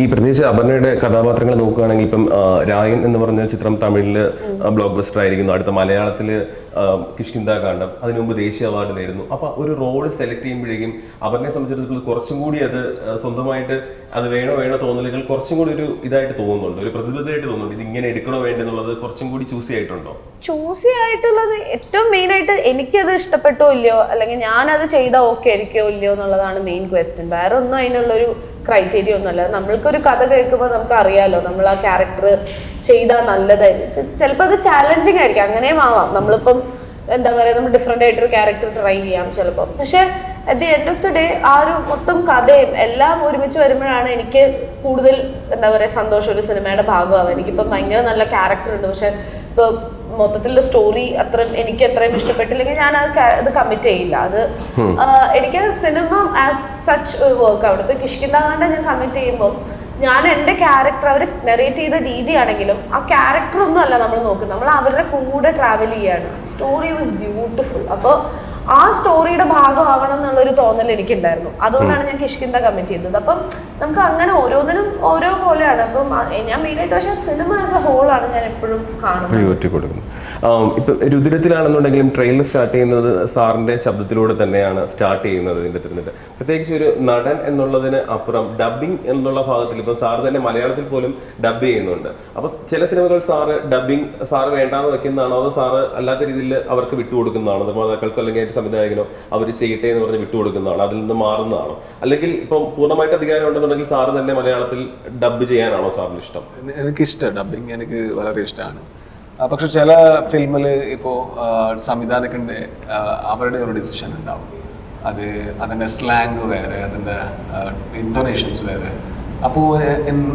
ഈ പ്രത്യേകിച്ച് അപർണയുടെ കഥാപാത്രങ്ങൾ നോക്കുകയാണെങ്കിൽ ഇപ്പം രായൻ എന്ന് പറഞ്ഞ ചിത്രം തമിഴിൽ ബ്ലോക്ക് ബസ്റ്റർ ആയിരിക്കുന്നു. അടുത്ത മലയാളത്തിൽ കിഷ്കിന്ത കാണ്ഡം അതിനു മുമ്പ് ദേശീയ അവാർഡ് നേടുന്നു. അപ്പൊ ഒരു റോൾ സെലക്ട് ചെയ്യുമ്പോഴേക്കും അവരെ സംബന്ധിച്ചിടത്തോളം കുറച്ചും കൂടി അത് സ്വന്തമായിട്ട് അത് വേണോ വേണോ തോന്നലുകൾ കുറച്ചും കൂടി ഒരു ഇതായിട്ട് തോന്നുന്നുണ്ട്. ഒരു പ്രതിബദ്ധമായിട്ട് തോന്നുന്നുണ്ട്. ഇത് ഇങ്ങനെ എടുക്കണോ വേണ്ടെന്നുള്ളത് കുറച്ചും കൂടി ചൂസി ആയിട്ടുണ്ടോ? ചൂസി ആയിട്ടുള്ളത് ഏറ്റവും മെയിൻ ആയിട്ട് എനിക്കത് ഇഷ്ടപ്പെട്ടോ ഇല്ലയോ? അല്ലെങ്കിൽ ഞാനത് ചെയ്താൽ ഓക്കെ ആയിരിക്കോ ഇല്ലയോ എന്നുള്ളതാണ് മെയിൻ ക്വസ്റ്റ്യൻ വേറെ ഒന്നും അതിനുള്ളൊരു ക്രൈറ്റീരിയ ഒന്നുമല്ല നമ്മൾക്കൊരു കഥ കേൾക്കുമ്പോൾ നമുക്ക് അറിയാലോ. നമ്മൾ ആ ക്യാരക്ടർ ചെയ്താൽ നല്ലതായിരിക്കും. ചിലപ്പോൾ അത് ചാലഞ്ചിങ് ആയിരിക്കും. അങ്ങനെയും ആവാം. നമ്മളിപ്പം എന്താ പറയുക നമ്മൾ ഡിഫറെന്റ് ആയിട്ടൊരു ക്യാരക്ടർ ട്രൈ ചെയ്യാം ചിലപ്പോൾ പക്ഷെ at the end of the day ആ ഒരു മൊത്തം കഥയും എല്ലാം ഒരുമിച്ച് വരുമ്പോഴാണ് എനിക്ക് കൂടുതൽ എന്താ പറയുക സന്തോഷം ഒരു സിനിമയുടെ ഭാഗമാവുക. എനിക്കിപ്പം ഭയങ്കര നല്ല ക്യാരക്ടർ ഉണ്ട്. പക്ഷെ ഇപ്പോൾ മൊത്തത്തിലുള്ള സ്റ്റോറി അത്ര എനിക്ക് അത്രയും ഇഷ്ടപ്പെട്ടില്ലെങ്കിൽ ഞാൻ അത് അത് കമ്മിറ്റ് ചെയ്യില്ല. അത് എനിക്ക് സിനിമ ആസ് സച്ച് വർക്ക് അവിടെ ഇപ്പോൾ കിഷ്കിന്താകാണ്ട് ഞാൻ കമ്മിറ്റ് ചെയ്യുമ്പോൾ ഞാൻ എന്റെ ക്യാരക്ടർ അവർ നെറേറ്റ് ചെയ്ത രീതിയാണെങ്കിലും ആ ക്യാരക്ടർ ഒന്നും അല്ല നമ്മൾ നോക്കുന്നത്. നമ്മൾ അവരുടെ കൂടെ ട്രാവൽ ചെയ്യാണ്. സ്റ്റോറി വാസ് ബ്യൂട്ടിഫുൾ അപ്പോൾ ആ സ്റ്റോറിയുടെ ഭാഗമാവണം എന്നുള്ളൊരു തോന്നൽ എനിക്കുണ്ടായിരുന്നു. അതുകൊണ്ടാണ് ഞാൻ കിഷ്കിന്ത കമ്മിറ്റ് ചെയ്തത്. അപ്പം നമുക്ക് അങ്ങനെ ഓരോന്നിനും ഓരോ പോലെയാണ്. അപ്പം ഞാൻ മെയിനായിട്ട് പക്ഷേ സിനിമ ആസ് എ ഹോളാണ് ഞാൻ എപ്പോഴും കാണുന്നത്. പ്രയോറിറ്റി കൊടുക്കുന്നു. ആം, ഇപ്പൊ രുദ്രത്തിലാണെന്നുണ്ടെങ്കിലും ട്രെയിലർ സ്റ്റാർട്ട് ചെയ്യുന്നത് സാറിന്റെ ശബ്ദത്തിലൂടെ തന്നെയാണ് സ്റ്റാർട്ട് ചെയ്യുന്നത് ഇതിന്റെ തിരുന്നിട്ട്. പ്രത്യേകിച്ച് ഒരു നടൻ എന്നുള്ളതിന് അപ്പുറം ഡബിങ് എന്നുള്ള ഭാഗത്തിൽ ഇപ്പം സാർ തന്നെ മലയാളത്തിൽ പോലും ഡബ് ചെയ്യുന്നുണ്ട്. അപ്പൊ ചില സിനിമകൾ സാറ് ഡബിങ് സാറ് വേണ്ടാന്ന് വെക്കുന്നതാണോ? അതോ സാറ് അല്ലാത്ത രീതിയിൽ അവർക്ക് വിട്ടുകൊടുക്കുന്നതാണോ? നിർമ്മാതാക്കൾക്കോ അല്ലെങ്കിൽ അതിന്റെ സംവിധായകനോ അവർ ചെയ്യട്ടെ എന്ന് പറഞ്ഞ് വിട്ടുകൊടുക്കുന്നതാണോ അതിൽ നിന്ന് മാറുന്നതാണോ. അല്ലെങ്കിൽ ഇപ്പം പൂർണമായിട്ട് അധികാരം ഉണ്ടെന്നുണ്ടെങ്കിൽ സാറ് തന്നെ മലയാളത്തിൽ ഡബ് ചെയ്യാനാണോ സാറിന് ഇഷ്ടം? എനിക്ക് ഇഷ്ടം ഡബിങ് എനിക്ക് വളരെ ഇഷ്ടമാണ്. പക്ഷെ ചില ഫിലിമിൽ ഇപ്പോൾ സംവിധാനത്തിന്റെ അവരുടെ ഒരു ഡിസിഷൻ ഉണ്ടാവും. അത് അതിന്റെ സ്ലാങ് വേറെ അതിന്റെ ഇന്റോനേഷൻസ് വേറെ. അപ്പോൾ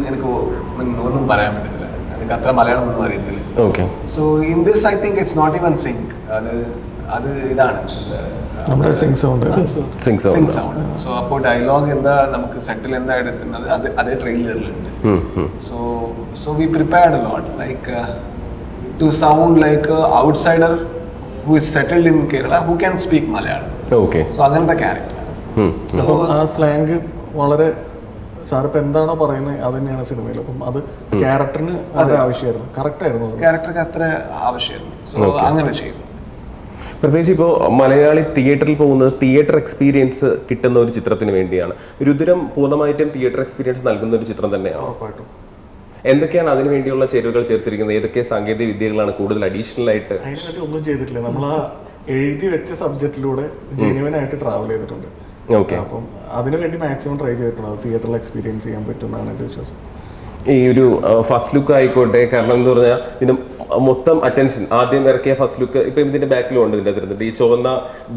എനിക്ക് ഒന്നും പറയാൻ പറ്റത്തില്ല. എനിക്ക് അത്ര മലയാളം ഒന്നും അറിയത്തില്ല. So in this I think it's not even sync അത് അത് ഇതാണ്. നമ്മുടെ sync sound sync sound so അപ്പോൾ ഡയലോഗ് എന്താ? നമുക്ക് സെറ്റിൽ എന്താ എടുക്കുന്നത്? അത് അതേ ട്രെയിലറിലുണ്ട് so so we prepared lot like to sound like outsider who is settled who is settled in Kerala who can speak Malayalam. Okay So അങ്ങനത്തെ ക്യാരക്ടർ അപ്പോൾ ആ സ്ലാങ് വളരെ സാർ ഇപ്പം എന്താണോ പറയുന്നത് അത് തന്നെയാണ് സിനിമയിൽ. അപ്പം അത് ക്യാരക്ടറിന് വളരെ ആവശ്യമായിരുന്നു. കറക്റ്റ് ആയിരുന്നു ക്യാരക്ടർക്ക് അത്ര ആവശ്യമായിരുന്നു. സോ അങ്ങനെ ചെയ്തു. പ്രത്യേകിച്ച് ഇപ്പോൾ മലയാളി തിയേറ്ററിൽ പോകുന്നത് തിയേറ്റർ എക്സ്പീരിയൻസ് കിട്ടുന്ന ഒരു ചിത്രത്തിന് വേണ്ടിയാണ്. രുദ്രം പൂർണമായിട്ടും തിയേറ്റർ എക്സ്പീരിയൻസ് നൽകുന്ന ഒരു ചിത്രം തന്നെയാണ്? ഉറപ്പായിട്ടും. എന്തൊക്കെയാണ് അതിനു വേണ്ടിയുള്ള ചേരുവകൾ ചേർത്തിരിക്കുന്നത്? ഏതൊക്കെ സാങ്കേതിക വിദ്യകളാണ് കൂടുതൽ അഡീഷണൽ ആയിട്ട് അതിനുവേണ്ടി ഒന്നും ചെയ്തിട്ടില്ല. നമ്മൾ ആ എഴുതി വെച്ച സബ്ജക്റ്റിലൂടെ ജെന്യുവൻ ആയിട്ട് ട്രാവൽ ചെയ്തിട്ടുണ്ട്. ഓക്കെ. അപ്പം അതിനു വേണ്ടി മാക്സിമം ട്രൈ ചെയ്തിട്ടുണ്ട്. അത് തിയേറ്ററിൽ എക്സ്പീരിയൻസ് ചെയ്യാൻ പറ്റുമെന്നാണ് എന്റെ വിശ്വാസം. ഈ ഒരു ഫസ്റ്റ് ലുക്ക് ആയിക്കോട്ടെ. കാരണം എന്ന് പറഞ്ഞാൽ ഇതിന് മൊത്തം അറ്റൻഷൻ ആദ്യം ഇറക്കിയ ഫസ്റ്റ് ലുക്ക് ഇപ്പൊ ഇതിന്റെ ബാക്കിലും ഉണ്ട് ഇതിന്റെ അതിരുന്നുണ്ട് ഈ ചുവന്ന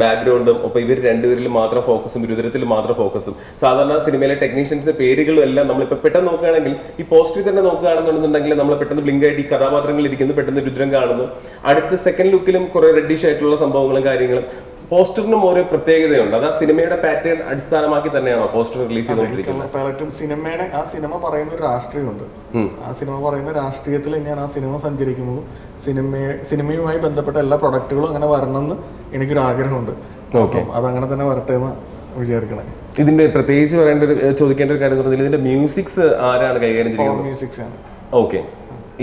ബാക്ക്ഗ്രൗണ്ടും അപ്പൊ ഇവർ രണ്ടുപേരിൽ മാത്രം ഫോക്കസും ഇരുതരത്തിൽ മാത്രം ഫോക്കസും സാധാരണ സിനിമയിലെ ടെക്നീഷ്യൻസ് പേരുകളും എല്ലാം നമ്മളിപ്പോ പെട്ടെന്ന് നോക്കുകയാണെങ്കിൽ ഈ പോസ്റ്റിൽ തന്നെ നോക്കുകയാണെന്നുണ്ടെങ്കിൽ നമ്മൾ പെട്ടെന്ന് ബ്ലിങ്ക് ആയിട്ട് ഈ കഥാപാത്രങ്ങൾ ഇരിക്കുന്നു പെട്ടെന്ന് രുദ്രം കാണുന്നു. അടുത്ത സെക്കൻഡ് ലുക്കിലും കുറെ റെഡിഷ് ആയിട്ടുള്ള സംഭവങ്ങളും കാര്യങ്ങളും. പോസ്റ്ററിനും ഓരോ പ്രത്യേകതയുണ്ട്. അതാ ആ സിനിമയുടെ പാറ്റേൺ അടിസ്ഥാനമാക്കി തന്നെയാണോ പോസ്റ്റർ റിലീസ് ചെയ്തുകൊണ്ടിരിക്കുന്നത്? പലറ്റും സിനിമയുടെ ആ സിനിമ പറയുന്ന ഒരു രാഷ്ട്രീയമുണ്ട്. ആ സിനിമ പറയുന്ന രാഷ്ട്രീയത്തിൽ തന്നെയാണ് ആ സിനിമ സഞ്ചരിക്കുന്നതും. സിനിമയെ സിനിമയുമായി ബന്ധപ്പെട്ട എല്ലാ പ്രൊഡക്റ്റുകളും അങ്ങനെ വരണമെന്ന് എനിക്കൊരു ആഗ്രഹമുണ്ട്. ഓക്കെ. അത് അങ്ങനെ തന്നെ വരട്ടെ എന്ന് വിചാരിക്കണേ. ഇതിന്റെ പ്രത്യേകിച്ച് പറയേണ്ട ഒരു ചോദിക്കേണ്ട ഒരു കാര്യം എന്ന് പറഞ്ഞാൽ ഇതിന്റെ മ്യൂസിക്സ് ആരാണ് കൈകാര്യം ചെയ്യുന്നത്? മ്യൂസിക്സ് ആണ്. ഓക്കെ.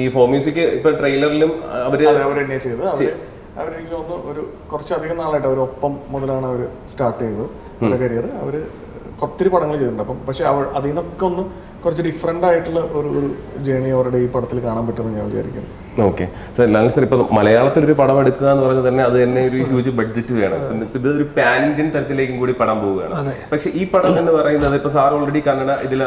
ഈ ഫോർ മ്യൂസിക് ഇപ്പൊ ട്രെയിലറിലും അവർ അവർ തന്നെയാണ് ചെയ്തത്. അവരെനിക്ക് തോന്നുന്നു ഒരു കുറച്ചധികം നാളായിട്ട് അവർ ഒപ്പം മുതലാണ് അവർ സ്റ്റാർട്ട് ചെയ്തത്. അവരുടെ കരിയർ അവർ ഒത്തിരി പടങ്ങൾ ചെയ്തിട്ടുണ്ട്. അപ്പം പക്ഷേ അവൾ അതിൽ നിന്നൊക്കെ ഒന്ന് കുറച്ച് ഡിഫറെന്റ് ആയിട്ടുള്ള ഒരു ഒരു ജേണി അവരുടെ ഈ പടത്തിൽ കാണാൻ പറ്റുമെന്ന് ഞാൻ വിചാരിക്കുന്നു. ഓക്കെ സർ ലാൽ സർ ഇപ്പോൾ മലയാളത്തിൽ ഒരു പടം എടുക്കുക എന്ന് പറഞ്ഞാൽ തന്നെ അത് തന്നെ ഒരു ഹ്യൂജ് ബഡ്ജറ്റ് വേണം. ഇത് ഒരു പാൻ ഇന്ത്യൻ തരത്തിലേക്കും കൂടി പടം പോവുകയാണ്. പക്ഷേ ഈ പടം എന്ന് പറയുന്നത് ഇപ്പൊ സാർ ഓൾറെഡി കന്നഡ ഇതിൽ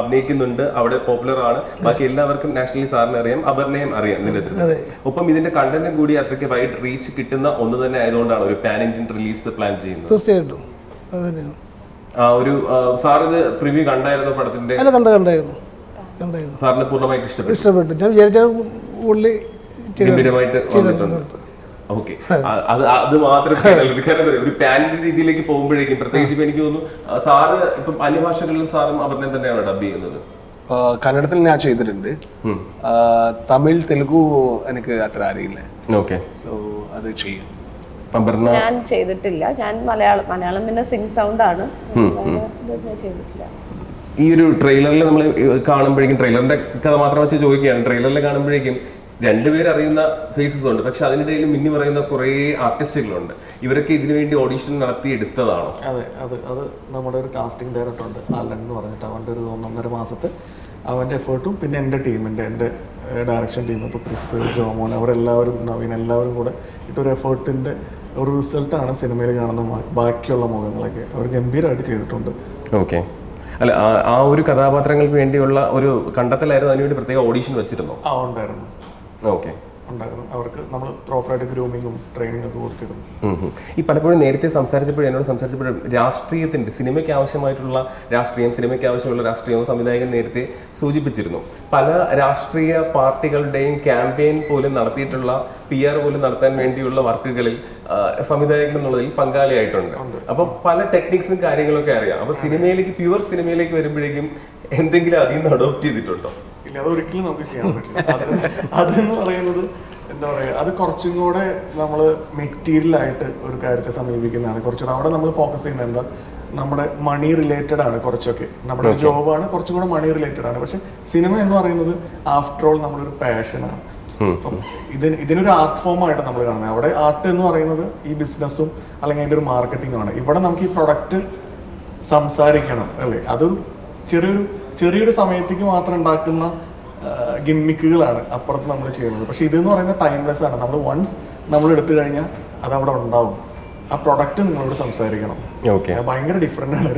അഭിനയിക്കുന്നുണ്ട്. അവിടെ പോപ്പുലർ ആണ്. ബാക്കി എല്ലാവർക്കും നാഷണലി സാറിനെ അറിയാം അപർണയും അറിയാം നിലത്തിൽ ഒപ്പം ഇതിന്റെ കണ്ടന്റും കൂടി അത്രയ്ക്ക് വൈഡ് റീച്ച് കിട്ടുന്ന ഒന്ന് തന്നെ ആയതുകൊണ്ടാണ് ഒരു പാൻ ഇന്ത്യൻ റിലീസ് പ്ലാൻ ചെയ്യുന്നത്. തീർച്ചയായിട്ടും. ഒരു സാർ ഇത് പ്രിവ്യൂ കണ്ടായിരുന്നു പടത്തിന്റെ അല്ല കണ്ട കണ്ടായിരുന്നു. കണ്ടായിരുന്നു. സാറിന് പൂർണമായിട്ട് ഇഷ്ടപ്പെട്ടു. ഇഷ്ടപ്പെട്ടു. ഞാൻ വിചാരിച്ച ഉള്ളി ഗംഭീരമായിട്ട് വന്നിട്ടുണ്ട് ഓക്കെ. അത് അത് മാത്രമേ കാരണം ഒരു പാനിന്റെ രീതിയിലേക്ക് പോകുമ്പോഴേക്കും പ്രത്യേകിച്ച് ഇപ്പൊ എനിക്ക് തോന്നുന്നു സാറ് ഇപ്പം അന്യഭാഷകളിലും സാറും അവരുടെ തന്നെയാണ് ഡബ് ചെയ്യുന്നത്. കന്നഡത്തിൽ ഞാൻ ചെയ്തിട്ടുണ്ട്. തമിഴ് തെലുഗു എനിക്ക് അത്ര അറിയില്ല. ഓക്കെ. സോ അത് ചെയ്യും. ഞാൻ ചെയ്തിട്ടില്ല. ഞാൻ മലയാളം മലയാളം പിന്നെ സിംഗ് സൗണ്ട് ആണ്. ഞാൻ ചെയ്തിട്ടില്ല. ഈ ഒരു ട്രെയിലറിൽ നമ്മൾ കാണുമ്പോഴേക്കും ട്രെയിലറിന്റെ കഥ മാത്രം വെച്ച് ചോദിക്കുകയാണ്. ട്രെയിലറിൽ കാണുമ്പോഴേക്കും രണ്ടുപേർ അറിയുന്ന ഫേസസ് ഉണ്ട്. പക്ഷെ അതിനിടയിൽ മിന്നി പറയുന്ന കുറേ ആർട്ടിസ്റ്റുകളുണ്ട് ഇവരൊക്കെ ഇതിനു വേണ്ടി ഓഡീഷൻ നടത്തി എടുത്തതാണോ അതെ അത് അത് നമ്മുടെ ഒരു കാസ്റ്റിംഗ് ഡയറക്ടർ ഉണ്ട് ആലൻ എന്ന് പറഞ്ഞിട്ട് അവന്റെ ഒരു ഒന്നൊന്നര മാസത്തെ അവന്റെ എഫേർട്ടും പിന്നെ എന്റെ ടീമിന്റെ എന്റെ ഡയറക്ഷൻ ടീം ഇപ്പോൾ ക്രിസ് ജോമോൻ അവരെല്ലാവരും നവീൻ എല്ലാവരും കൂടെ ഇട്ടൊരു എഫേർട്ടിന്റെ ഒരു റിസൾട്ടാണ് സിനിമയിൽ കാണുന്ന ബാക്കിയുള്ള മുഖങ്ങളൊക്കെ. അവർ ഗംഭീരമായിട്ട് ചെയ്തിട്ടുണ്ട്. ഓക്കെ. അല്ല ആ- ഒരു കഥാപാത്രങ്ങൾക്ക് വേണ്ടിയുള്ള ഒരു കണ്ടെത്തലായിരുന്നു അതിനുവേണ്ടി പ്രത്യേക ഓഡീഷൻ വെച്ചിരുന്നു? ആ ഉണ്ടായിരുന്നു. ഓക്കെ. ഉണ്ടായിരുന്നു. അവർക്ക് നമ്മൾ പ്രോപ്പറായിട്ട് ഗ്രൂമിങ്ങും ട്രെയിനിങ്ങും ഒക്കെ കൊടുത്തിരുന്നു. ഈ പലപ്പോഴും നേരത്തെ സംസാരിച്ചപ്പോഴും എന്നോട് സംസാരിച്ചപ്പോഴും രാഷ്ട്രീയത്തിന്റെ സിനിമയ്ക്ക് ആവശ്യമായിട്ടുള്ള രാഷ്ട്രീയം സിനിമയ്ക്ക് ആവശ്യമുള്ള രാഷ്ട്രീയവും സംവിധായകൻ നേരത്തെ സൂചിപ്പിച്ചിരുന്നു. പല രാഷ്ട്രീയ പാർട്ടികളുടെയും ക്യാമ്പയിൻ പോലും നടത്തിയിട്ടുള്ള പി ആർ പോലും നടത്താൻ വേണ്ടിയുള്ള വർക്കുകളിൽ സംവിധായകൻ എന്നുള്ളതിൽ പങ്കാളിയായിട്ടുണ്ട്. അപ്പൊ പല ടെക്നിക്സും കാര്യങ്ങളൊക്കെ അറിയാം. അപ്പൊ സിനിമയിലേക്ക് പ്യുവർ സിനിമയിലേക്ക് വരുമ്പോഴേക്കും എന്തെങ്കിലും അതിൽ നിന്ന് അഡോപ്റ്റ് ചെയ്തിട്ടുണ്ടോ? ഇല്ല അത് ഒരിക്കലും നമുക്ക് ചെയ്യാൻ പറ്റില്ല. അത് അതെന്ന് പറയുന്നത് എന്താ പറയുക അത് കുറച്ചും കൂടെ നമ്മൾ മെറ്റീരിയലായിട്ട് ഒരു കാര്യത്തെ സമീപിക്കുന്നതാണ്. കുറച്ചുകൂടെ അവിടെ നമ്മൾ ഫോക്കസ് ചെയ്യുന്നത് എന്താ നമ്മുടെ മണി റിലേറ്റഡ് ആണ് കുറച്ചൊക്കെ. നമ്മുടെ ജോബാണ് കുറച്ചും കൂടെ മണി റിലേറ്റഡ് ആണ്. പക്ഷെ സിനിമ എന്ന് പറയുന്നത് ആഫ്റ്റർ ഓൾ നമ്മളൊരു പാഷനാണ് അപ്പം ഇതിന് ഇതിനൊരു ആർട്ട് ഫോം ആയിട്ട് നമ്മൾ കാണുന്നത്. അവിടെ ആർട്ട് എന്ന് പറയുന്നത് ഈ ബിസിനസ്സും അല്ലെങ്കിൽ അതിന്റെ ഒരു മാർക്കറ്റിംഗും ആണ്. ഇവിടെ നമുക്ക് ഈ പ്രൊഡക്റ്റ് സംസാരിക്കണം അല്ലേ? അതും ചെറിയൊരു ചെറിയൊരു സമയത്തേക്ക് മാത്രം ഉണ്ടാക്കുന്ന ഗിമ്മിക്കുകളാണ് അപ്പുറത്ത് നമ്മൾ ചെയ്യുന്നത്. പക്ഷെ ഇതെന്ന് പറയുന്ന ടൈംലെസ് ആണ്. നമ്മൾ വൺസ് നമ്മൾ എടുത്തു കഴിഞ്ഞാൽ അത് അവിടെ ഉണ്ടാവും. ആ പ്രൊഡക്റ്റ് നിങ്ങളോട് സംസാരിക്കണം. ഓക്കെ ഭയങ്കര ഡിഫറെന്റ് ആണ്.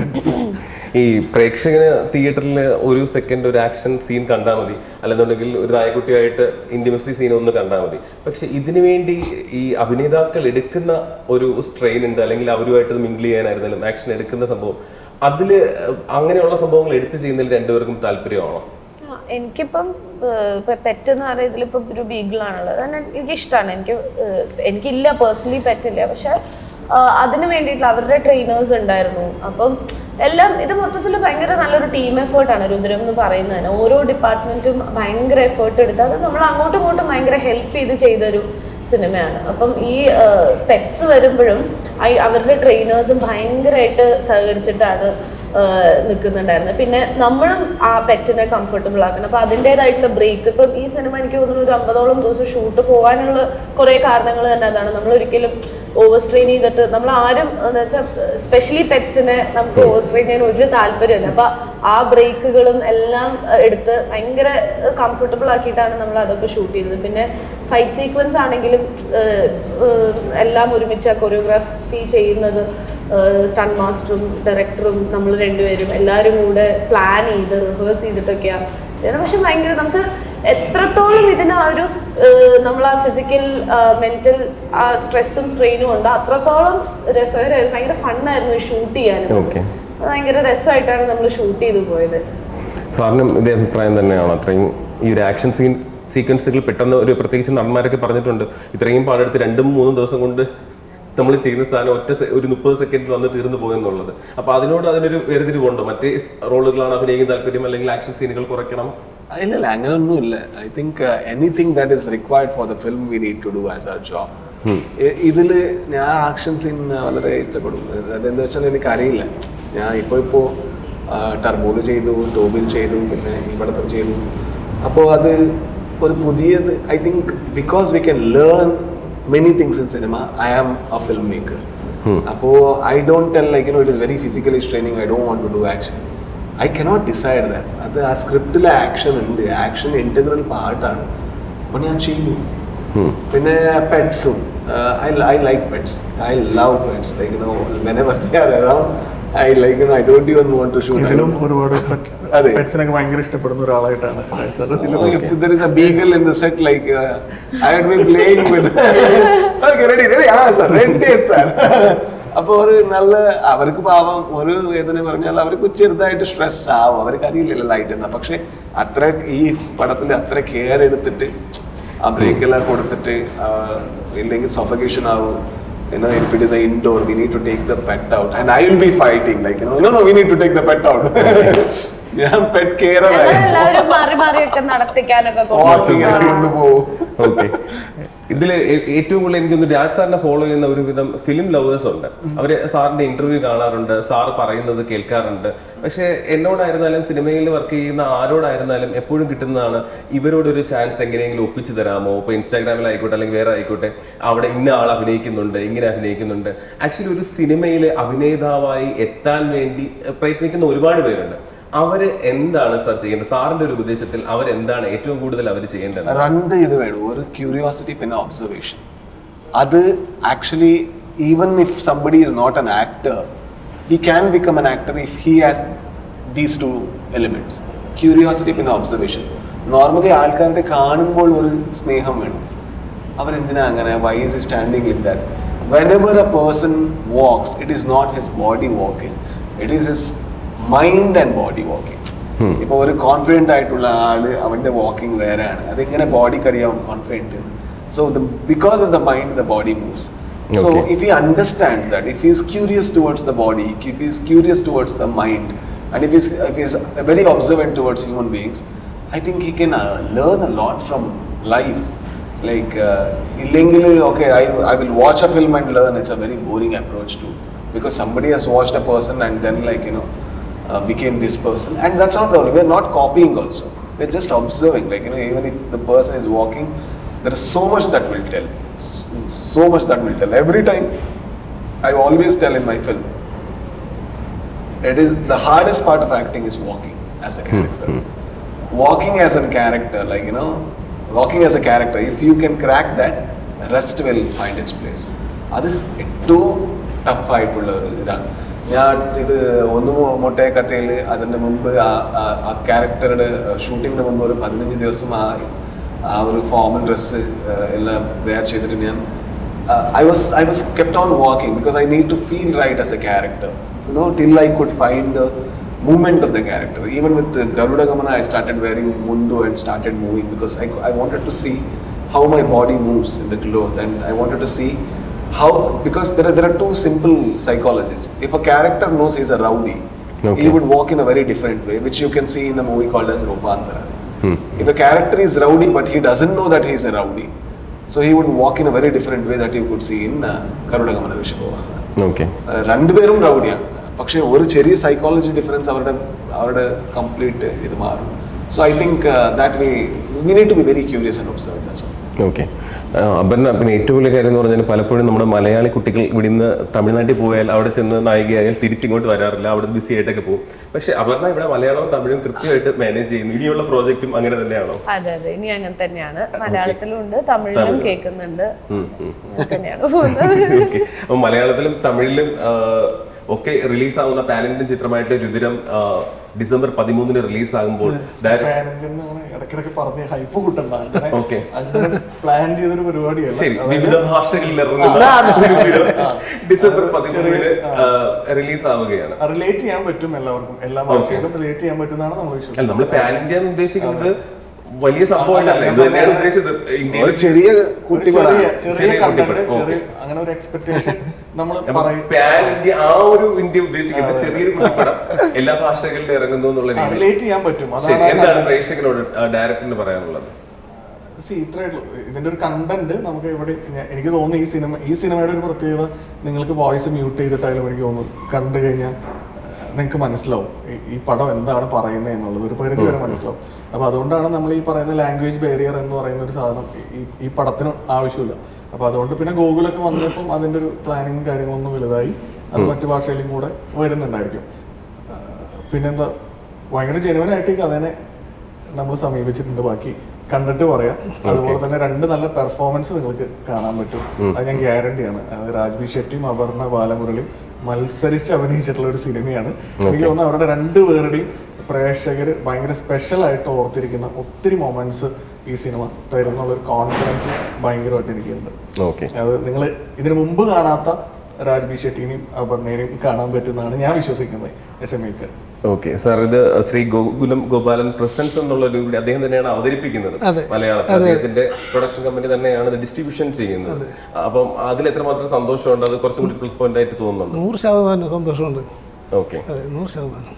ഈ പ്രേക്ഷകന് തിയേറ്ററിൽ ഒരു സെക്കൻഡ് ഒരു ആക്ഷൻ സീൻ കണ്ടാൽ മതി. അല്ലെന്നുണ്ടെങ്കിൽ ഒരു നായക്കുട്ടിയായിട്ട് ഇന്റിമസി സീൻ ഒന്ന് കണ്ടാൽ മതി. പക്ഷെ ഇതിനു വേണ്ടി ഈ അഭിനേതാക്കൾ എടുക്കുന്ന ഒരു സ്ട്രെയിൻ ഉണ്ട്. അല്ലെങ്കിൽ അവരുമായിട്ട് മിങ്കിൾ ചെയ്യാനായിരുന്നാലും ആക്ഷൻ എടുക്കുന്ന സംഭവം. അതിൽ അങ്ങനെയുള്ള സംഭവങ്ങൾ എടുത്തു ചെയ്യുന്നതിൽ രണ്ടുപേർക്കും താല്പര്യമാണോ? എനിക്കിപ്പം പെറ്റ് എന്ന് പറയുന്ന ഇതിലിപ്പം ഒരു ബീഗിളാണുള്ളത്. തന്നെ എനിക്ക് ഇഷ്ടമാണ് എനിക്ക് എനിക്കില്ല പേഴ്സണലി പെറ്റില്ല. പക്ഷെ അതിന് വേണ്ടിയിട്ടുള്ള അവരുടെ ട്രെയിനേഴ്സ് ഉണ്ടായിരുന്നു. അപ്പം എല്ലാം ഇത് മൊത്തത്തിൽ ഭയങ്കര നല്ലൊരു ടീം എഫേർട്ടാണ് രുദ്രം എന്ന് പറയുന്നത് ഓരോ ഡിപ്പാർട്ട്മെന്റും ഭയങ്കര എഫേർട്ട് എടുത്ത് അത് നമ്മൾ അങ്ങോട്ടും ഇങ്ങോട്ടും ഭയങ്കര ഹെൽപ്പ് ചെയ്ത് ചെയ്തൊരു സിനിമയാണ്. അപ്പം ഈ പെറ്റ്സ് വരുമ്പോഴും ഐ- അവരുടെ ട്രെയിനേഴ്സും ഭയങ്കരമായിട്ട് സഹകരിച്ചിട്ടാണ് നിൽക്കുന്നുണ്ടായിരുന്നത് പിന്നെ നമ്മളും ആ പെറ്റിനെ കംഫർട്ടബിൾ ആക്കണം. അപ്പം അതിന്റെതായിട്ടുള്ള ബ്രേക്ക് ഇപ്പം ഈ സിനിമ എനിക്ക് തോന്നുന്നു ഒരു അമ്പതോളം ദിവസം ഷൂട്ട് പോകാനുള്ള കുറേ കാരണങ്ങൾ തന്നെ അതാണ്. നമ്മൾ ഒരിക്കലും ഓവർ സ്ട്രെയിൻ ചെയ്തിട്ട് നമ്മൾ ആരും എന്ന് വെച്ചാൽ സ്പെഷ്യലി പെറ്റ്സിനെ നമുക്ക് ഓവർ സ്ട്രെയിൻ ചെയ്യാൻ ഒരു താല്പര്യമില്ല. അപ്പം ആ ബ്രേക്കുകളും എല്ലാം എടുത്ത് ഭയങ്കര കംഫർട്ടബിൾ ആക്കിയിട്ടാണ് നമ്മൾ അതൊക്കെ ഷൂട്ട് ചെയ്തത്. പിന്നെ ഫൈറ്റ് സീക്വൻസ് ആണെങ്കിലും എല്ലാം ഒരുമിച്ച് കൊറിയോഗ്രാഫി ചെയ്യുന്നത് സ്റ്റൺ മാസ്റ്ററും ഡയറക്ടറും നമ്മൾ രണ്ടുപേരും എല്ലാവരും കൂടെ പ്ലാൻ ചെയ്ത് റിഹേഴ്സ് ചെയ്തിട്ടൊക്കെയാണ് ചെയ്യണം പക്ഷെ ഭയങ്കര നമുക്ക് എത്രത്തോളം ഇതിന് ആ ഒരു നമ്മൾ ആ ഫിസിക്കൽ മെന്റൽ ആ സ്ട്രെസ്സും സ്ട്രെയിനും ഉണ്ട് അത്രത്തോളം രസകരമായിരുന്നു. ഭയങ്കര ഫണ്ണായിരുന്നു ഷൂട്ട് ചെയ്യാനും. ഭയങ്കര രസമായിട്ടാണ് നമ്മൾ ഷൂട്ട് ചെയ്തു പോയത്. സാറിനും ഇതേ അഭിപ്രായം തന്നെയാണ്. അത്രയും ഈ ഒരു ആക്ഷൻ സീൻ സീക്വൻസുകൾ പെട്ടെന്ന് ഒരു പ്രത്യേകിച്ച് നടന്മാരൊക്കെ പറഞ്ഞിട്ടുണ്ട്. ഇത്രയും പാടെടുത്ത് രണ്ടും മൂന്നും ദിവസം കൊണ്ട് നമ്മൾ ചെയ്യുന്ന സാധനം ഒറ്റ ഒരു മുപ്പത് സെക്കൻഡിൽ വന്ന് തീർന്നു പോയെന്നുള്ളത്. അപ്പൊ അതിനോട് അതിനൊരു വേർതിരിവുണ്ടോ? മറ്റേ റോളുകളാണ് അഭിനയിക്കാൻ താല്പര്യം അല്ലെങ്കിൽ ആക്ഷൻ സീനുകൾ കുറയ്ക്കണം? ഇല്ല ഇല്ല അങ്ങനെയൊന്നുമില്ല I think anything that is required for the film we need to do as our job ഇതിൽ ഞാൻ ആക്ഷൻ സീൻ വളരെ ഇഷ്ടപ്പെടും. അതെന്താ വെച്ചാൽ എനിക്കറിയില്ല. ഞാൻ ഇപ്പോൾ ഇപ്പോൾ ടർബോൽ ചെയ്തു ടോബിൽ ചെയ്തു പിന്നെ ഇവിടത്തെ ചെയ്തു. അപ്പോൾ അത് ഒരു പുതിയത് I think because we can learn many things in cinema I am a filmmaker. അപ്പോൾ I don't tell like you know it is very physically straining I don't want to do action. I cannot decide that. അത് ആ സ്ക്രിപ്റ്റിലെ action ഉണ്ട്. Action integral പാർട്ടാണ്. അപ്പോൾ ഞാൻ ചെയ്യും പിന്നെ പെറ്റ്സും I I like pets. I love pets. Like no whenever they are around I like I don't even want to shoot ഇതിലും ഒരുപാട് അതെ. പെറ്റ്സിനൊക്കെ ഭയങ്കര ഇഷ്ടപ്പെടുന്ന ഒരാളായിട്ടാണ് sir is a beagle in the set, like uh, I would be playing with. okay, ready, ready, ah, sir, ready, sir. അപ്പൊ ഒരു നല്ല അവർക്ക് പാവം ഒരു വേദന പറഞ്ഞാൽ അവർക്ക് ചെറുതായിട്ട് സ്ട്രെസ് ആവും അവർക്ക് അറിയില്ലല്ലോ ലൈറ്റ് എന്നാ പക്ഷെ അത്ര ഈ പടത്തിൽ അത്ര കെയർ എടുത്തിട്ട് ആ ബ്രേക്ക് എല്ലാം കൊടുത്തിട്ട് ആ, ഇല്ലെങ്കിൽ സഫക്കേഷൻ ആവും you know, if it is a indoor, we need to take the pet out, and I will be fighting like you know, no, no, we need to take the pet out. ഞാൻ pet carer മാറി മാറിയൊക്കെ നടത്തിക്കാനൊക്കെ walking കൊണ്ടുപോകും. കൊണ്ടുപോകും okay. ഇതിൽ ഏറ്റവും കൂടുതൽ എനിക്ക് രാജ് സാറിനെ follow ചെയ്യുന്ന ഒരു ഒരുവിധം ഫിലിം ലവേഴ്സ് ഉണ്ട്. അവർ സാറിന്റെ ഇന്റർവ്യൂ കാണാറുണ്ട് സാർ പറയുന്നത് കേൾക്കാറുണ്ട്. പക്ഷേ എന്നോടായിരുന്നാലും സിനിമയിൽ വർക്ക് ചെയ്യുന്ന ആരോടായിരുന്നാലും എപ്പോഴും കിട്ടുന്നതാണ് ഇവരോടൊരു ചാൻസ് എങ്ങനെയെങ്കിലും ഒപ്പിച്ചു തരാമോ? ഇപ്പൊ ഇൻസ്റ്റാഗ്രാമിലായിക്കോട്ടെ അല്ലെങ്കിൽ വേറെ ആയിക്കോട്ടെ അവിടെ ഇന്ന ആൾ അഭിനയിക്കുന്നുണ്ട് ഇങ്ങനെ അഭിനയിക്കുന്നുണ്ട്. ആക്ച്വലി ഒരു സിനിമയിലെ അഭിനേതാവായി എത്താൻ വേണ്ടി പ്രയത്നിക്കുന്ന ഒരുപാട് പേരുണ്ട്. അവർ എന്താണ് സർ ചെയ്യേണ്ടത്? സാറിന്റെ ഒരു ഉപദേശത്തിൽ അവർ എന്താണ് ഏറ്റവും കൂടുതൽ അവർ ചെയ്യേണ്ടത്? രണ്ട് ഇത് വേണം. ഒരു ക്യൂരിയോസിറ്റി പിന്നെ ഒബ്സർവേഷൻ അത് actually even if somebody is not an actor he can become an actor if he has these two elements curiosity പിന്നെ ഒബ്സർവേഷൻ നോർമലി ആൾക്കാരുടെ കാണുമ്പോൾ ഒരു സ്നേഹം വേണം. അവരെന്തിനാ അങ്ങനെ? Why is standing in that whenever a person walks it is not his body walking it is his mind and body walking ഇപ്പൊ ഒരു കോൺഫിഡന്റ് ആയിട്ടുള്ള ആള് അവന്റെ വാക്കിംഗ് വേറെയാണ് അതെങ്ങനെ ബോഡിക്ക് അറിയാം confident so because of the mind the body moves so Okay. if he understands that, if he is curious towards the body, if he is curious towards the mind, and if he is, if he is very observant towards human beings, I think he can uh, learn a lot from life. Like, uh, ഇല്ലെങ്കിൽ okay, I, I will watch a film and learn. It's a very boring approach too, because somebody has watched a person and then like you know uh, became this person, and that's not the only. We're not copying also. We're just observing. Like you know, even if the person is walking, there is so much that will tell. S- So much that will tell. Every time, I always tell in my film, it is the hardest part of acting is walking as a character. Walking as a character, like you know, walking as a character. If you can crack that, rest will find its place. അത് ഏറ്റവും ടഫായിട്ടുള്ള ഒരു ഇതാണ് ഞാൻ ഇത് ഒന്ന് മൊട്ടേ കഥയിൽ അതിന്റെ മുമ്പ് ആ- ക്യാരക്ടറുടെ ഷൂട്ടിങ്ങിന് മുമ്പ് ഒരു പതിനഞ്ച് ദിവസം ആ ആ ഒരു ഫോമൽ ഡ്രസ്സ് എല്ലാം വെയർ ചെയ്തിട്ട് ഞാൻ I was I was kept on walking because I need to feel right as a character no till I could find the movement of the character. Even with uh, Garuda Gamana, I started wearing mundu and started moving because I, I wanted to see how my body moves in the cloth and I wanted to how because there are, there are two simple psychologies. If a character knows he's a rowdy, Okay. he would walk in a very different way, which you can see in a movie called as Rupantara. If a character is rowdy but he doesn't know that he is a rowdy, so he would walk in a very different way that you could see in uh, Garuda Gamana Vishabhava. Okay ഏഹ് രണ്ടുപേരും റൗഡിയാണ് പക്ഷെ ഒരു ചെറിയ psychology difference അവരുടെ അവരുടെ complete ഇത് മാറും so I think that way we need to be very curious and observe that's okay Aparna പിന്നെ ഏറ്റവും വലിയ കാര്യം എന്ന് പറഞ്ഞാൽ പലപ്പോഴും നമ്മുടെ മലയാളി കുട്ടികൾ ഇവിടെ നിന്ന് തമിഴ്നാട്ടിൽ പോയാൽ അവിടെ ചെന്ന് നായികയായാൽ തിരിച്ചിങ്ങോട്ട് വരാറില്ല അവിടെ ബിസി ആയിട്ടൊക്കെ പോകും. പക്ഷെ അപർണ ഇവിടെ മലയാളവും തമിഴും കൃത്യമായിട്ട് മാനേജ് ചെയ്യുന്നു. ഇനിയുള്ള പ്രോജക്റ്റും അങ്ങനെ തന്നെയാണോ? അതെ അതെ. ഇനി അങ്ങനെ തന്നെയാണ്. മലയാളത്തിലും ഉണ്ട് തമിഴിലും. കേൾക്കുന്നുണ്ട്. മലയാളത്തിലും തമിഴിലും ഒക്കെ റിലീസ് ആവുന്ന പാനന്റും ചിത്രമായിട്ട് രുതിരം ഡിസംബർ പതിമൂന്നിന് റിലീസ് ആകുമ്പോൾ ഇടയ്ക്കിടയ്ക്ക് പറഞ്ഞ് ഹൈപ്പ് കൂട്ടണ്ട. പ്ലാൻ ചെയ്തൊരു ശരി വിവിധ ഭാഷകളിൽ ഡിസംബർ പതിമൂന്നിന് റിലീസ് ആവുകയാണ് റിലേറ്റ് ചെയ്യാൻ പറ്റും എല്ലാവർക്കും. എല്ലാ ഭാഷയിലും റിലേറ്റ് ചെയ്യാൻ പറ്റുന്നതാണ് നമ്മൾ വിശ്വസിക്കുന്നത്. നമ്മൾ പാൻ ഇന്ത്യ ഉദ്ദേശിക്കുന്നത് വലിയ സംഭവം ഒരു ചെറിയ കുട്ടികളാണ്. ചെറിയ കണ്ടന്റ് ചെറിയ അങ്ങനെ ഒരു എക്സ്പെക്ടേഷൻ നമ്മൾ പാൻ ഇന്ത്യ ആ ഒരു ഇന്ത്യ ഉദ്ദേശിക്കുന്നത് ചെറിയൊരു കുട്ടിപ്പടം എല്ലാ ഭാഷകളിലും ഇറങ്ങുന്നു എന്നുള്ള റിലേറ്റ് ചെയ്യാൻ പറ്റും. എന്താണ് പ്രേക്ഷകരോട് ഡയറക്ടറിന് പറയാനുള്ളത്? സി ഇത്രേ ഉള്ളൂ. ഇതിന്റെ ഒരു കണ്ടന്റ് നമുക്ക് ഇവിടെ എനിക്ക് തോന്നുന്നു ഈ സിനിമ ഈ സിനിമയുടെ ഒരു പ്രത്യേകത നിങ്ങൾക്ക് വോയിസ് മ്യൂട്ട് ചെയ്തിട്ടായാലും എനിക്ക് തോന്നുന്നു കണ്ടു കഴിഞ്ഞാൽ. നിങ്ങൾക്ക് മനസ്സിലാവും. ഈ- പടം എന്താണ് പറയുന്നത് എന്നുള്ളത്. ഒരു പരിധി വരെ മനസ്സിലാവും. അപ്പൊ അതുകൊണ്ടാണ് നമ്മൾ ഈ പറയുന്ന ലാംഗ്വേജ് ബാരിയർ എന്ന് പറയുന്ന ഒരു സാധനം ഈ ഈ പടത്തിന് ആവശ്യമില്ല. അപ്പൊ അതുകൊണ്ട് പിന്നെ ഗൂഗിളൊക്കെ വന്നപ്പം അതിന്റെ ഒരു പ്ലാനിങ്ങും കാര്യങ്ങളൊന്നും വലുതായി. അത് മറ്റു ഭാഷയിലും കൂടെ വരുന്നുണ്ടായിരിക്കും. പിന്നെന്താ? ഭയങ്കര ജനുവനായിട്ട് ഈ കഥനെ നമ്മൾ സമീപിച്ചിട്ടുണ്ട്. ബാക്കി കണ്ടിട്ട് പറയാം. അതുപോലെ തന്നെ രണ്ട് നല്ല പെർഫോമൻസ് നിങ്ങൾക്ക് കാണാൻ പറ്റും. അത് ഞാൻ ഗ്യാരണ്ടിയാണ് അത് രാജ്ബി ഷെട്ടിയും അപർണ ബാലമുരളിയും മത്സരിച്ച് അഭിനയിച്ചിട്ടുള്ള ഒരു സിനിമയാണ് എനിക്ക് തോന്നുന്നു അവരുടെ രണ്ടുപേരുടെയും പ്രേക്ഷകർ ഭയങ്കര സ്പെഷ്യൽ ആയിട്ട് ഓർത്തിരിക്കുന്ന ഒത്തിരി മൊമെന്റ്സ് ഈ സിനിമ തരുന്നുള്ള ഒരു കോൺഫിഡൻസ് ഭയങ്കരമായിട്ട് എനിക്കുണ്ട് അത് നിങ്ങൾ ഇതിനു മുമ്പ് കാണാത്ത രാജ്ബി ഷെട്ടിനെയും അപർണേനെയും കാണാൻ പറ്റുന്നതാണ് ഞാൻ വിശ്വസിക്കുന്നത് എസ് എം ഐക്ക് ഓക്കെ സാർ ഇത് ശ്രീ ഗോകുലം ഗോപാലൻ പ്രസൻസ് എന്നുള്ള ഒരു അദ്ദേഹം തന്നെയാണ് അവതരിപ്പിക്കുന്നത് മലയാളത്തിന്റെ മലയാളത്തിൽ. അദ്ദേഹത്തിന്റെ പ്രൊഡക്ഷൻ കമ്പനി തന്നെയാണ് ഇത് ഡിസ്ട്രിബ്യൂഷൻ ചെയ്യുന്നത്. അപ്പം അതിൽ എത്രമാത്രം സന്തോഷമുണ്ട്? അത് കുറച്ചും കൂടി പ്ലസ് പോയിന്റ് ആയിട്ട് തോന്നുന്നുണ്ട്. നൂറ് ശതമാനം സന്തോഷമുണ്ട്. ഓക്കെ. നൂറ് ശതമാനം.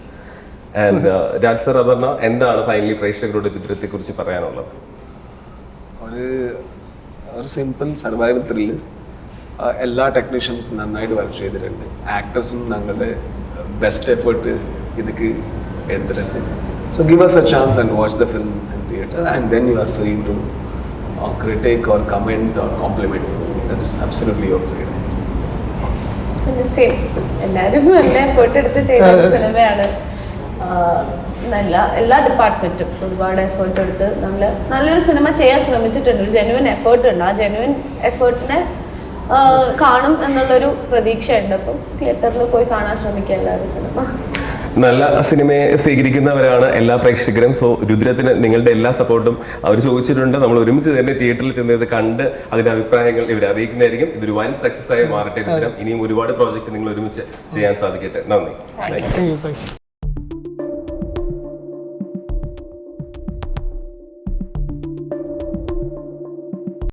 ആൻഡ് രാജ് സർ അപർണ എന്താണ് ഫൈനലി പ്രേക്ഷകരുടെ രുദ്രത്തെ കുറിച്ച് പറയാനുള്ളത്? ഒരു ഒരു സിമ്പിൾ സർവൈവൽ ത്രില്ല് എല്ലാ ടെക്നീഷ്യൻസും നന്നായിട്ട് വർക്ക് ചെയ്തിട്ടുണ്ട്. ആക്ടേഴ്സും ഞങ്ങളുടെ ബെസ്റ്റ് എഫേർട്ട് ഇതിക്ക് എടുത്തിട്ടുണ്ട്. So give us a chance and watch the film in theatre and then you are free to critic or comment or compliment that's absolutely your freedom എല്ലാവരും നല്ല effort എടുത്ത് ചെയ്ത സിനിമയാണ് നല്ല എല്ലാ ഡിപ്പാർട്ട്മെന്റും ഒരുപാട് എഫേർട്ട് എടുത്ത് നല്ല നല്ലൊരു സിനിമ ചെയ്യാൻ ശ്രമിച്ചിട്ടുണ്ട്. ഒരു ജെനുവൻ എഫേർട്ട് ഉണ്ട്. ആ ജെനുവിൻ എഫേർട്ടിനെ കാണും എന്നുള്ളൊരു പ്രതീക്ഷയുണ്ട്. അപ്പം തിയേറ്ററിൽ പോയി കാണാൻ ശ്രമിക്കുക എല്ലാവരും സിനിമ. നല്ല സിനിമയെ സ്വീകരിക്കുന്നവരാണ് എല്ലാ പ്രേക്ഷകരും. സോ രുദ്രത്തിന് നിങ്ങളുടെ എല്ലാ സപ്പോർട്ടും അവർ ചോദിച്ചിട്ടുണ്ട്. നമ്മൾ ഒരുമിച്ച് തന്നെ തിയേറ്ററിൽ ചെന്ന് ഇത് കണ്ട് അതിന്റെ അഭിപ്രായങ്ങൾ ഇവർ അറിയിക്കുന്നതായിരിക്കും. ഇതൊരു വൻ സക്സസ് ആയി മാറട്ടെ രുദ്രം. ഇനിയും ഒരുപാട് പ്രോജക്റ്റ് നിങ്ങൾ ഒരുമിച്ച് ചെയ്യാൻ സാധിക്കട്ടെ. നന്ദി.